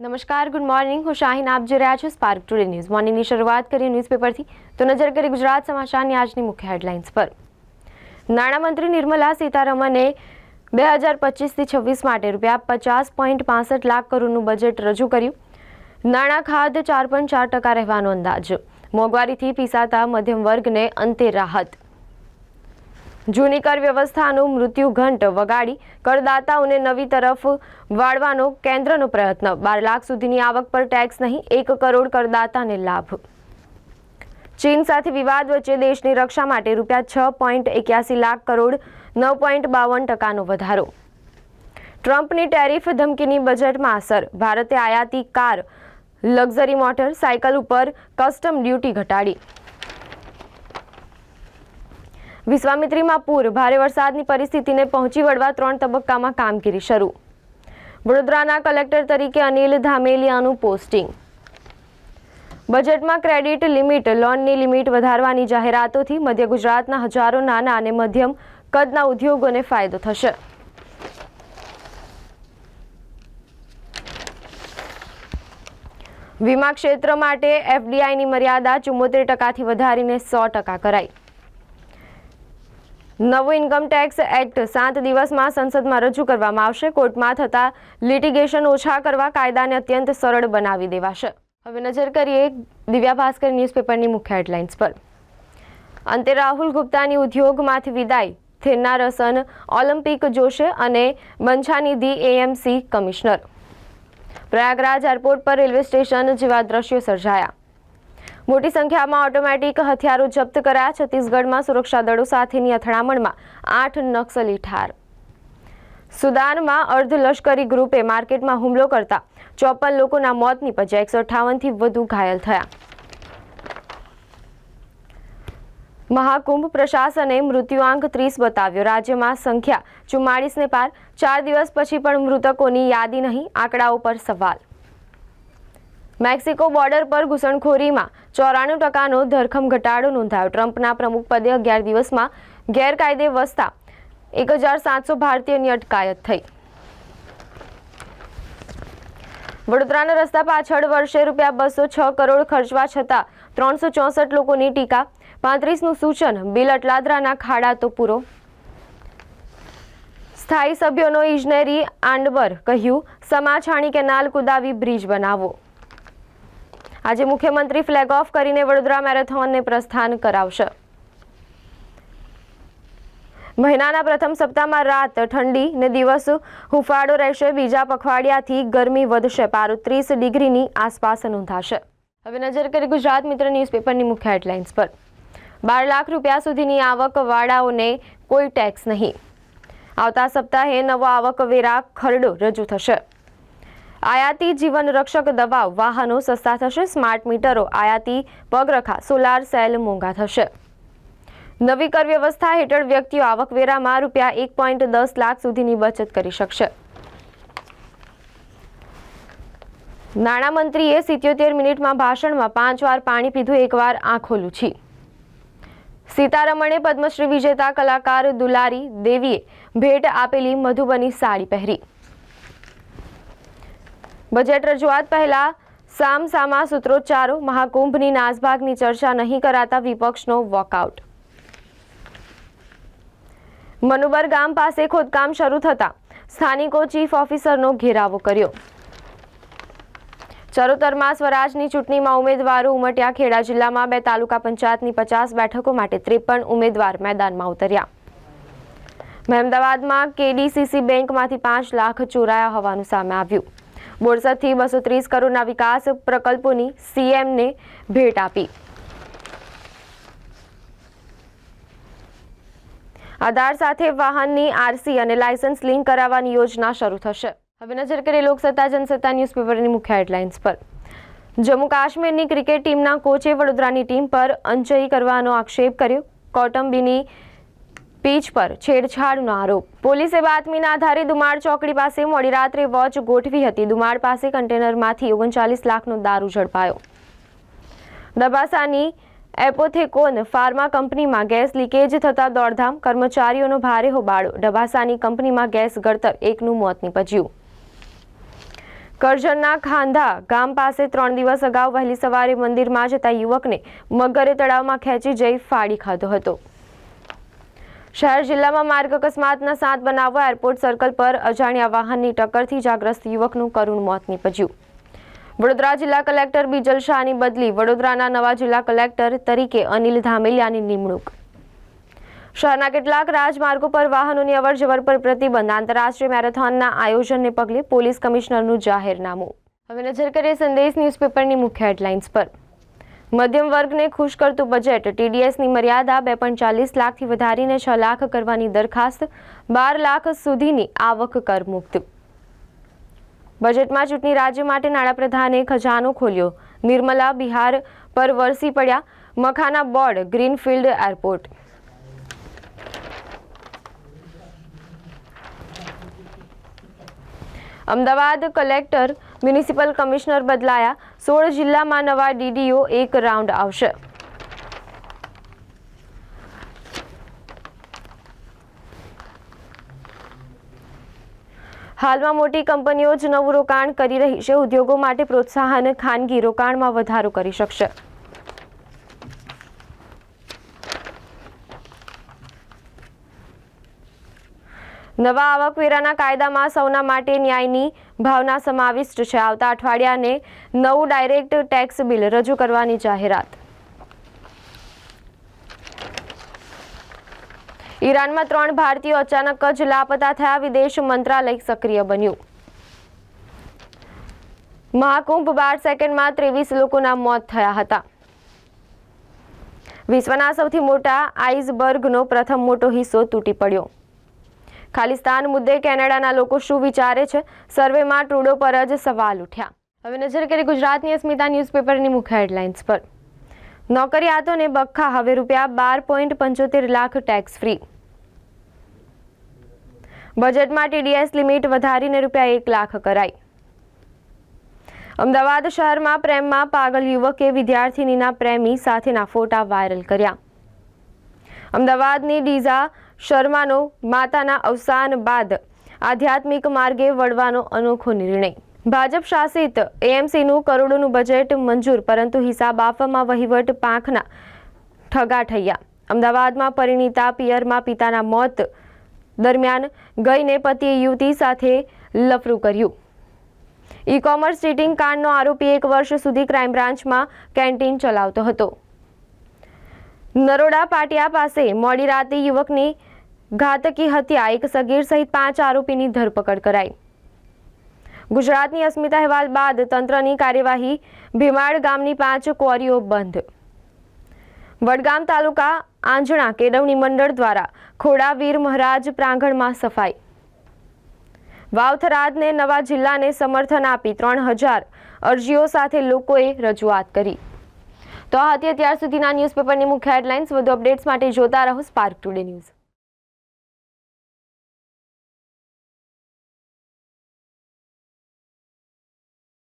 નમસ્કાર good morning હું શાહીન આપ જોઈ રહ્યા છો સ્પાર્ક ટુડે ન્યૂઝ મોર્નિંગની શરૂઆત કરીએ ન્યૂઝપેપરથી તો નજર કરી ગુજરાત સમાચારની આજની મુખ્ય હેડલાઇન્સ પર. નાણામંત્રી નિર્મલા સીતારમણે બે હજાર પચીસથી છવ્વીસ માટે રૂપિયા પચાસ પોઈન્ટ પાસઠ લાખ કરોડનું બજેટ રજૂ કર્યું. નાણાં ખાધ ચાર પોઈન્ટ ચાર ટકા રહેવાનો અંદાજ. મોંઘવારીથી પીસાતા મધ્યમ વર્ગને અંતે રાહત. જૂની કર વ્યવસ્થાનું મૃત્યુ ઘંટ વગાડી કરદાતાઓને નવી તરફ વાળવાનો કેન્દ્રનો પ્રયત્ન. બાર લાખ સુધીની આવક પર ટેક્સ નહીં, એક કરોડ કરદાતાને લાભ. ચીન સાથે વિવાદ વચ્ચે દેશની રક્ષા માટે રૂપિયા છ પોઈન્ટ એક્યાસી લાખ કરોડ, નવ પોઈન્ટ બાવન ટકાનો વધારો. ટ્રમ્પની ટેરિફ ધમકીની બજેટમાં અસર. ભારતે આયાતી કાર, લક્ઝરી મોટર, સાયકલ ઉપર કસ્ટમ ડ્યુટી ઘટાડી. વિશ્વામિત્રીમાં પૂર, ભારે વરસાદની પરિસ્થિતિને પહોંચી વળવા ત્રણ તબક્કામાં કામગીરી શરૂ. વડોદરાના કલેક્ટર તરીકે અનિલ ધામેલિયાનું પોસ્ટિંગ. બજેટમાં ક્રેડિટ લિમિટ, લોનની લિમિટ વધારવાની જાહેરાતોથી મધ્ય ગુજરાતના હજારો નાના અને મધ્યમ કદના ઉદ્યોગોને ફાયદો થશે. વીમા ક્ષેત્ર માટે એફડીઆઈની મર્યાદા ચુમ્મોતેર ટકાથી વધારીને સો ટકા કરાઈ. નવો ઇન્કમ ટેક્સ એક્ટ સાત દિવસમાં સંસદમાં રજૂ કરવામાં આવશે. કોર્ટમાં થતા લિટિગેશન ઓછા કરવા કાયદાને અત્યંત સરળ બનાવી દેવાશે. હવે નજર કરીએ દિવ્યા ભાસ્કર ન્યૂઝપેપરની મુખ્ય હેડલાઇન્સ પર. અંતે રાહુલ ગુપ્તાની ઉદ્યોગમાંથી વિદાય થેન્ના રસન ઓલિમ્પિક જોશે અને Banchhanidhi AMC commissioner. Prayagraj airport પર રેલવે સ્ટેશન જેવા દ્રશ્યો સર્જાયા. મોટી સંખ્યામાં ઓટોમેટિક હથિયારો જપ્ત કરાયા. છત્તીસગઢમાં સુરક્ષા દળો સાથેની અથડામણમાં આઠ નક્સલી ઠાર. સુદાનમાં અર્ધલશ્કરી ગ્રુપે માર્કેટમાં હુમલો કરતા ચોપન લોકોના મોત નીપજ્યા. એકસો અઠ્ઠાવનથી વધુ ઘાયલ થયા. મહાકુંભ પ્રશાસને મૃત્યુઆંક ત્રીસ બતાવ્યો. રાજ્યમાં સંખ્યા ચુમ્માળીસને પાર. ચાર દિવસ પછી પણ મૃતકોની યાદી નહીં. આંકડાઓ પર સવાલ. મેક્સિકો બોર્ડર પર ઘૂસણખોરીમાં ચોરાણું ટકાનો ધરખમ ઘટાડો નોંધાયો. ટ્રમ્પના પ્રમુખ પદે અગિયાર દિવસમાં ગેરકાયદે વસતા એક હજાર સાતસો ભારતીયની અટકાયત થઈ. વડોદરાના રસ્તા પાછળ વર્ષે રૂપિયા બસો છ કરોડ ખર્ચવા છતાં ત્રણસો ચોસઠ લોકોની ટીકા. પાંત્રીસનું સૂચન, બિલ અટલાદરાના ખાડા તો પૂરો. સ્થાયી સભ્યોનો ઇજનેરી આંડબર કહ્યું સમાછાણી કેનાલ કુદાવી બ્રિજ બનાવો. આજે મુખ્યમંત્રી ફ્લેગ ઓફ કરીને વડોદરા મેરેથોનને પ્રસ્થાન કરાવશે. મહિનાના પ્રથમ સપ્તાહમાં રાત ઠંડી ને દિવસ હુંફાળો રહેશે. બીજા પખવાડિયાથી ગરમી વધશે. પારો ત્રીસ ડિગ્રીની આસપાસ નોંધાશે. હવે નજર કરી ગુજરાત મિત્ર ન્યૂઝપેપરની મુખ્ય હેડલાઇન્સ પર. બાર લાખ રૂપિયા સુધીની આવકવાળાઓને કોઈ ટેક્સ નહીં. આવતા સપ્તાહે નવો આવકવેરા ખરડો રજૂ થશે. આયાતી જીવન રક્ષક દવાઓ વાહનો સસ્તા થશે, સ્માર્ટ મીટરો, આયાતી પગરખા, સોલાર સેલ મોંઘા થશે. નવી કર વ્યવસ્થા હેઠળ વ્યક્તિઓ આવકવેરામાં રૂપિયા એક પોઈન્ટ દસ લાખ સુધીની બચત કરી શકશે. નાણામંત્રીએ સિત્યોતેર મિનિટમાં ભાષણમાં પાંચ વાર પાણી પીધું એકવાર આંખો લૂછી. સીતારમણે પદ્મશ્રી વિજેતા કલાકાર દુલારી દેવીએ ભેટ આપેલી મધુબની સાડી પહેરી. બજેટ રજૂઆત પહેલા સામ સામા સૂત્રોચ્ચારો, મહાકુંભની નાસભાગની ચર્ચા નહીં કરાતા વિપક્ષનો વોકઆઉટ. મનુબર ગામ પાસે ખોદકામ શરૂ થતા સ્થાનિકો ચીફ ઓફિસરનો ઘેરાવો કર્યો. ચરોતરમાં સ્વરાજની ચૂંટણીમાં ઉમેદવારો ઉમટ્યા. ખેડા જિલ્લામાં બે તાલુકા પંચાયતની પચાસ બેઠકો માટે ત્રેપન ઉમેદવાર મેદાનમાં ઉતર્યા. મહેમદાવાદમાં કેડીસીસી બેંકમાંથી પાંચ લાખ ચોરાયા હોવાનું સામે આવ્યું. બોરસદથી બસો ત્રીસ કરોડના વિકાસ પ્રકલ્પોની સીએમને ભેટ આપી. આધાર સાથે વાહનની આરસી અને લાયસન્સ લિંક કરાવવાની યોજના શરૂ થશે. હવે નજર કરીએ લોકસત્તા, જનસત્તા ન્યૂઝપેપરની મુખ્ય હેડલાઇન્સ પર. જમ્મુ કાશ્મીરની ક્રિકેટ ટીમના કોચે વડોદરાની ટીમ પર અંચય કરવાનો આક્ષેપ કર્યો. કૌટુંબીની પીચ પર છેડછાડનો આરોપ. પોલીસે બાતમીના આધારે દુમાળ ચોકડી પાસે મોડી રાત્રે વોચ ગોઠવી હતી. દુમાળ પાસે કન્ટેનરમાંથી ઓગણચાલીસ લાખનો દારૂ ઝડપાયો. દબાસાની એપોથેકોન ફાર્મા કંપનીમાં ગેસ લીકેજ થતા દોડધામ કર્મચારીઓનો ભારે હોબાળો. ડબાસાની કંપનીમાં ગેસ ગળતર એકનું મોત નીપજ્યું. કરજણના ખાંધા ગામ પાસે ત્રણ દિવસ અગાઉ વહેલી સવારે મંદિરમાં જતા યુવકને મગરે તળાવમાં ખેંચી જઈ ફાડી ખાધો હતો. શહેર જિલ્લામાં માર્ગ અકસ્માતના સાત બનાવો એરપોર્ટ સર્કલ પર અજાણ્યા વાહનની ટક્કરથી જાગ્રસ્ત યુવકનું કરુણ મોત નીપજ્યું. વડોદરા જિલ્લા કલેક્ટર બીજલ શાહની બદલી વડોદરાના નવા જિલ્લા કલેક્ટર તરીકે અનિલ ધામેલિયાની નિમણૂક. શહેરના કેટલાક રાજમાર્ગો પર વાહનોની અવરજવર પર પ્રતિબંધ. આંતરરાષ્ટ્રીય મેરેથોનના આયોજનને પગલે પોલીસ કમિશનરનું જાહેરનામું. હવે નજર કરીએ સંદેશ ન્યૂઝપેપરની મુખ્ય હેડલાઇન્સ પર. મધ્યમ વર્ગને ખુશ કરતું બજેટ ટીડીએસની મર્યાદા બે પોઈન્ટ ચાલીસ લાખથી વધારીને છ લાખ કરવાની દરખાસ્ત, બાર લાખ સુધીની આવક કર મુક્ત. બજેટમાં ચૂંટણી રાજ્ય માટે નાણાપ્રધાને ખજાનો ખોલ્યો. નિર્મલા બિહાર પર વરસી પડ્યા makhana board, greenfield airport. Ahmedabad collector, municipal commissioner બદલાયા. સોળ જિલ્લામાં નવા ડીડીઓ એક રાઉન્ડ આવશે. હાલમાં મોટી કંપનીઓ જ નવું રોકાણ કરી રહી છે. ઉદ્યોગો માટે પ્રોત્સાહન ખાનગી રોકાણમાં વધારો કરી શકશે. નવા આવકવેરાના કાયદામાં સૌના માટે ન્યાયની ભાવના સમાવિષ્ટ છે. આવતા અઠવાડિયાને નવું ડાયરેક્ટ ટેક્સ બિલ રજૂ કરવાની જાહેરાત. ઈરાનમાં ત્રણ ભારતીયો અચાનક જ લાપતા થયા. વિદેશ મંત્રાલય સક્રિય બન્યું. મહાકુંભ બાર સેકન્ડમાં ત્રેવીસ લોકોના મોત થયા હતા. વિશ્વના સૌથી મોટા આઈસબર્ગનો પ્રથમ મોટો હિસ્સો તૂટી પડ્યો. ખાલિસ્તાન મુદ્દે કેનેડાના લોકો શું વિચારે છે? સર્વેમાં ટ્રુડો પર જ સવાલ ઉઠ્યા. હવે નજર કરી ગુજરાતની અસ્મિતા ન્યૂઝપેપરની મુખ્ય હેડલાઇન્સ પર. નોકરિયાતોને બખ્ખા, હવે રૂપિયા બાર પોઈન્ટ પંચોતેર લાખ ટેક્સ ફ્રી બજેટમાં ટીડીએસ લિમિટ વધારીને રૂપિયા એક લાખ કરાઈ. અમદાવાદ શહેરમાં પ્રેમમાં પાગલ યુવકે વિદ્યાર્થિનીના પ્રેમી સાથેના ફોટા વાયરલ કર્યા. અમદાવાદની ડીઝા શર્માનો માતાના અવસાન બાદ આધ્યાત્મિક માર્ગે વળવાનો અનોખો નિર્ણય. ભાજપ શાસિત એએમસીનું કરોડોનું બજેટ મંજૂર, પરંતુ હિસાબ આપવામાં વહીવટ પાંખના ઠગાઠૈયા અમદાવાદમાં પરિણીતા પિયરમાં પિતાના મોત દરમિયાન ગઈને પતિએ યુવતી સાથે લફરું કર્યું. ઈ કોમર્સ ચીટિંગ કાંડનો આરોપી એક વર્ષ સુધી ક્રાઇમ બ્રાન્ચમાં કેન્ટીન ચલાવતો હતો. નરોડા પાટિયા પાસે મોડી રાતે યુવકની ઘાતકી હત્યા, એક સગીર સહિત પાંચ આરોપીની ધરપકડ કરાઈ. ગુજરાતની અસ્મિતા અહેવાલ બાદ તંત્રની કાર્યવાહી, ભીમાડ ગામની પાંચ ક્વોરીઓ બંધ. વડગામ તાલુકા આંજણા કેળવણી મંડળ દ્વારા ખોડાવીર મહારાજ પ્રાંગણમાં સફાઈ. વાવથરાદને નવા જિલ્લાને સમર્થન આપી ત્રણ હજાર અરજીઓ સાથે લોકોએ રજૂઆત કરી. તો આ હતી અત્યાર સુધીના ન્યૂઝપેપરની મુખ્ય હેડલાઇન્સ. વધુ અપડેટ્સ માટે જોતા રહો સ્પાર્ક ટુડે ન્યૂઝ.